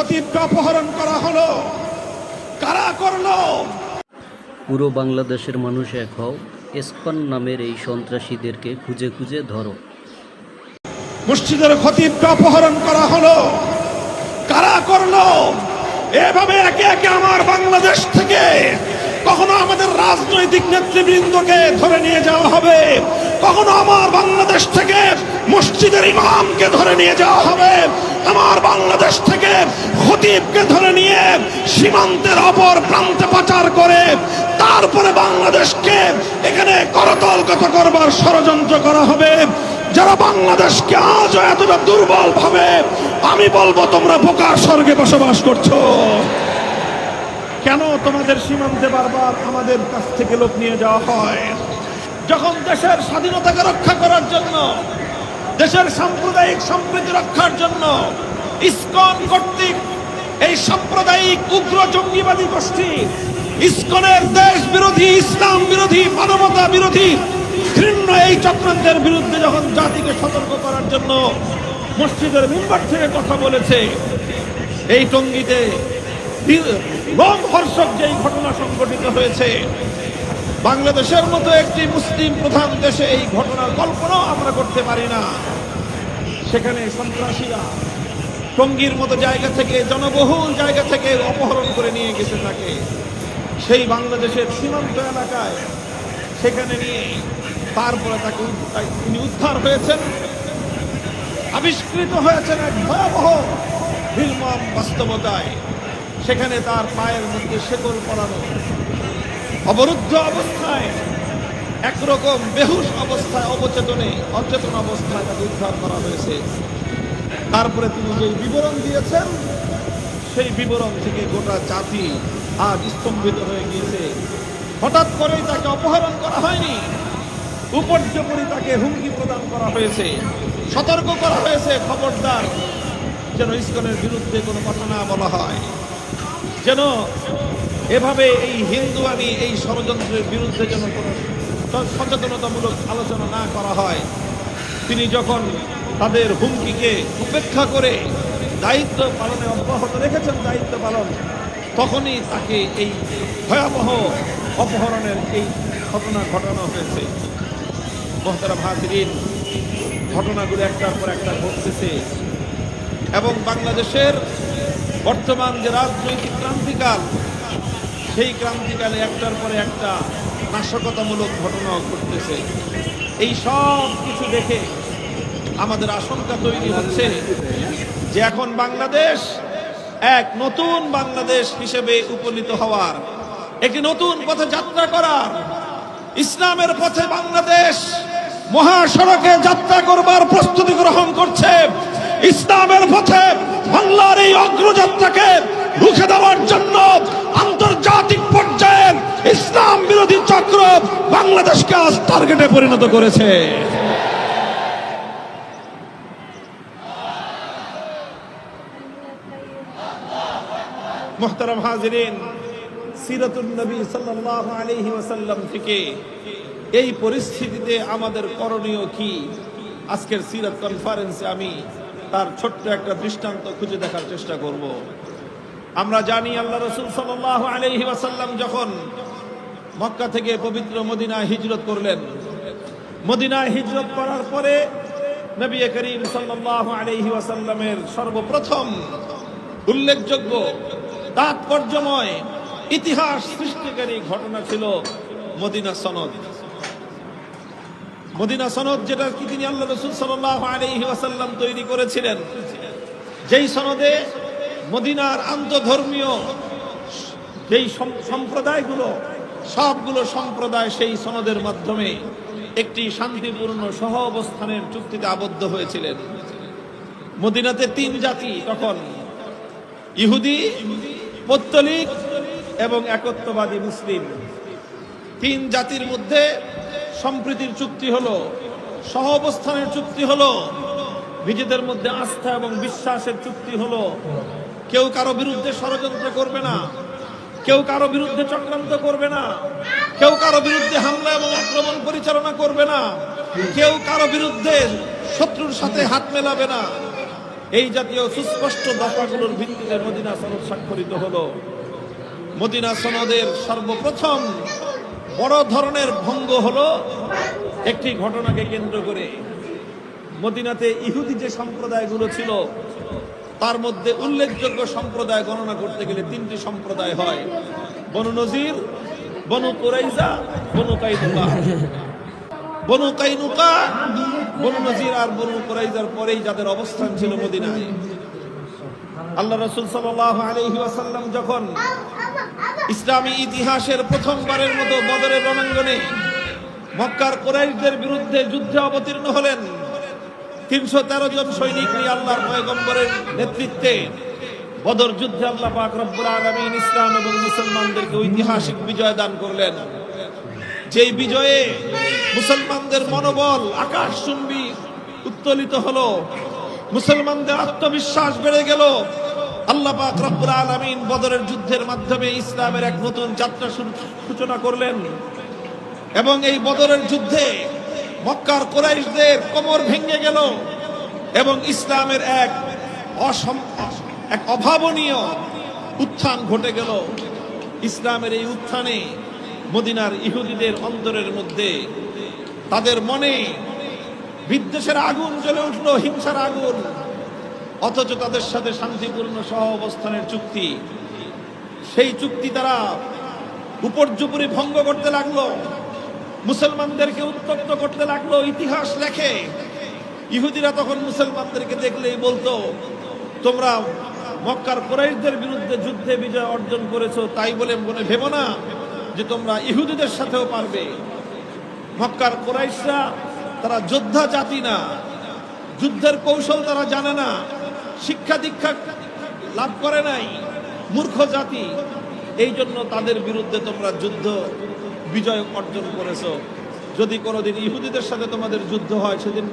খতিবকে অপহরণ করা হলো। কারা করল? পুরো বাংলাদেশের মানুষ এক হও এসপান নামের এই সন্ত্রাসীদেরকে খুঁজে খুঁজে ধরো। মসজিদের খতিবকে অপহরণ করা হলো। কারা করল? এভাবে একে একে আমার বাংলাদেশ থেকে কখনো আমাদের রাজনৈতিক নেতৃবৃন্দকে ধরে নিয়ে যাওয়া হবে। কখনো আমার বাংলাদেশ থেকে মসজিদের ইমামকে ধরে নিয়ে যাওয়া হবে। আমার বাংলাদেশ থেকে খতিবকে ধরে নিয়ে সীমান্তের অপর প্রান্তে পাচার করে তারপরে বাংলাদেশকে এখানে করতল কথা করবার ষড়যন্ত্র করা হবে। যারা বাংলাদেশকে আজ এতটা দুর্বল ভাবে, আমি বলব তোমরা বোকার স্বর্গে বসবাস করছ। কেন তোমাদের সীমান্তে বারবার আমাদের কাছ থেকে লোক নিয়ে যাওয়া হয়? যখন দেশের স্বাধীনতাকে রক্ষা করার জন্য দেশের সাম্প্রদায়িক সম্প্রীতি রক্ষার জন্য ইসকন কর্তৃক এই সাম্প্রদায়িক উগ্র জঙ্গিবাদী গোষ্ঠী ইসকনের দেশ বিরোধী, ইসলাম বিরোধী, মানবতা বিরোধী ঘৃণ্য এই চক্রান্তের বিরুদ্ধে যখন জাতিকে সতর্ক করার জন্য মসজিদের মেম্বার থেকে কথা বলেছে, এই টঙ্গিতে লোমহর্ষক যেই ঘটনা সংঘটিত হয়েছে বাংলাদেশের মতো একটি মুসলিম প্রধান দেশে এই ঘটনার কল্পনাও আমরা করতে পারি না। সেখানে সন্ত্রাসীরা টঙ্গীর মতো জায়গা থেকে, জনবহুল জায়গা থেকে অপহরণ করে নিয়ে গেছে তাকে। সেই বাংলাদেশের সীমান্ত এলাকায় সেখানে নিয়ে তারপরে তাকে তিনি উদ্ধার হয়েছেন। আবিষ্কৃত হয়েছেন এক ভয়াবহ নির্মম বাস্তবতায়। সেখানে তার পায়ের মধ্যে শেকল পড়ানো অবরুদ্ধ অবস্থায়, একরকম বেহুশ অবস্থায়, অবচেতনে, অচেতন অবস্থায় তাকে উদ্ধার করা হয়েছে। তারপরে তিনি যে বিবরণ দিয়েছেন, সেই বিবরণ থেকে গোটা জাতি আজ স্তম্ভিত হয়ে গিয়েছে। হঠাৎ করেই তাকে অপহরণ করা হয়নি। উপর্যপরি তাকে হুমকি প্রদান করা হয়েছে। সতর্ক করা হয়েছে খবরদার, যেন ইস্কনের বিরুদ্ধে কোনো কথা না বলা হয়। যেন এভাবে এই হিন্দু হিন্দুয়ানি এই ষড়যন্ত্রের বিরুদ্ধে যেন কোনো সচেতনতামূলক আলোচনা না করা হয়, তিনি যখন তাদের হুমকিকে উপেক্ষা করে দায়িত্ব পালনে অব্যাহত রেখেছেন, দায়িত্ব পালন, তখনই তাকে এই ভয়াবহ অপহরণের এই ঘটনা ঘটানো হয়েছে। মহতারা ভাতিরিন ঘটনাগুলো একটার পর একটা ঘটতেছে। এবং বাংলাদেশের বর্তমান যে রাজনৈতিক ক্রান্তিকাল সেই ক্রান্তিকালে একটার পরে একটা নাশকতামূলক ঘটনা ঘটতেছে। এই সব কিছু দেখে আমাদের আশঙ্কা তৈরি হচ্ছে যে এখন বাংলাদেশ এক নতুন বাংলাদেশ হিসেবে উপনীত হওয়ার, একটি নতুন পথে যাত্রা করার, ইসলামের পথে বাংলাদেশ মহাসড়কে যাত্রা করবার প্রস্তুতি গ্রহণ করছে। ইসলামের পথে বাংলার এই অগ্রযাত্রাকে রুখে দেওয়ার জন্য আন্তর্জাতিক পর্যায়ে ইসলাম বিরোধী চক্র বাংলাদেশকে আজ টার্গেটে পরিণত করেছে। মোহতারাম হাজিরিন সিরাতুল নবী সাল্লাল্লাহু আলাইহি ওয়াসাল্লাম থেকে এই পরিস্থিতিতে আমাদের করণীয় কি? আজকের সিরাত কনফারেন্সে আমি তার ছোট্ট একটা দৃষ্টান্ত খুঁজে দেখার চেষ্টা করব। আমরা জানি আল্লাহ রসুল সাল্লাল্লাহু আলাইহি ওয়াসাল্লাম যখন মক্কা থেকে পবিত্র মদিনায় হিজরত করলেন। মদিনায় হিজরত করার পরে নবী করিম আলাইহি ওয়াসাল্লামের সর্বপ্রথম উল্লেখযোগ্য তাৎপর্যময় ইতিহাস সৃষ্টিকারী ঘটনা ছিল মদিনা সনদ। মদিনা সনদ যেটা কি তিনি আল্লাহ রসুল সাল্লাল্লাহু আলাইহি ওয়াসাল্লাম তৈরি করেছিলেন। যেই সনদে মদিনার আন্তধর্মীয় যেই সম্প্রদায়গুলো, সবগুলো সম্প্রদায় সেই সনদের মাধ্যমে একটি শান্তিপূর্ণ সহ অবস্থানের চুক্তিতে আবদ্ধ হয়েছিলেন। মদিনাতে তিন জাতি তখন, ইহুদি পত্তলিক এবং একত্ববাদী মুসলিম। তিন জাতির মধ্যে সম্প্রীতির চুক্তি হলো সহ অবস্থানের চুক্তি হলো, নিজেদের মধ্যে আস্থা এবং বিশ্বাসের চুক্তি হলো কেউ কারও বিরুদ্ধে ষড়যন্ত্র করবে না। কেউ কারও বিরুদ্ধে চক্রান্ত করবে না। কেউ কারও বিরুদ্ধে হামলা এবং আক্রমণ পরিচালনা করবে না। কেউ কারও বিরুদ্ধে শত্রুর সাথে হাত মেলাবে না। এই জাতীয় সুস্পষ্ট দফাগুলোর ভিত্তিতে মদিনা সনদ স্বাক্ষরিত হলো। মদিনা সনদের সর্বপ্রথম বড় ধরনের ভঙ্গ হলো একটি ঘটনাকে কেন্দ্র করে। মদিনাতে ইহুদি যে সম্প্রদায়গুলো ছিল তার মধ্যে উল্লেখযোগ্য সম্প্রদায় গণনা করতে গেলে তিনটি সম্প্রদায় হয়। বনু নজির, বনু কুরাইজা, বনু কাইনুকা। বনু কাইনুকা, বনু নজির আর বনু কুরাইজার পরেই যাদের অবস্থান ছিল মদিনায়। আল্লাহ রসুল ওয়াসাল্লাম যখন ইসলামী ইতিহাসের প্রথমবারের মতো বদরের রণাঙ্গনে মক্কার কোরাইশদের বিরুদ্ধে যুদ্ধে অবতীর্ণ হলেন তিনশো তেরো জন সৈনিক নিয়ে আল্লাহর পয়গম্বরের নেতৃত্বে বদর যুদ্ধে আল্লাহ পাক আলামিন ইসলাম এবং মুসলমানদেরকে ঐতিহাসিক বিজয় দান করলেন। যেই বিজয়ে মুসলমানদের মনোবল আকাশ চুম্বি উত্তোলিত হলো, মুসলমানদের আত্মবিশ্বাস বেড়ে গেল, আল্লাহ পাক আলামিন বদরের যুদ্ধের মাধ্যমে ইসলামের এক নতুন যাত্রা সূচনা করলেন। এবং এই বদরের যুদ্ধে মক্কার কোরাইশদের কোমর ভেঙে গেল এবং ইসলামের এক অসম, এক অভাবনীয় উত্থান ঘটে গেল। ইসলামের এই উত্থানে মদিনার ইহুদিদের অন্তরের মধ্যে তাদের মনে বিদ্বেষের আগুন জ্বলে উঠল, হিংসার আগুন। অথচ তাদের সাথে শান্তিপূর্ণ সহ অবস্থানের চুক্তি। সেই চুক্তি তারা উপর্যুপুরি ভঙ্গ করতে লাগল। মুসলমানদেরকে উত্তপ্ত করতে লাগল, ইতিহাস লেখে। ইহুদিরা তখন মুসলমানদেরকে দেখলেই বলতো, তোমরা মক্কার কোরাইশদের বিরুদ্ধে যুদ্ধে বিজয় অর্জন করেছ, তাই বলে মনে ভেবো না যে তোমরা ইহুদিদের সাথেও পারবে। মক্কার কোরাইশরা তারা যোদ্ধা জাতি না, যুদ্ধের কৌশল তারা জানে না, শিক্ষা দীক্ষা লাভ করে নাই, মূর্খ জাতি। এই জন্য তাদের বিরুদ্ধে তোমরা যুদ্ধ বিজয় অর্জন করেছ। যদি কোনোদিন ইহুদিদের সাথে তোমাদের যুদ্ধ হয় সেদিন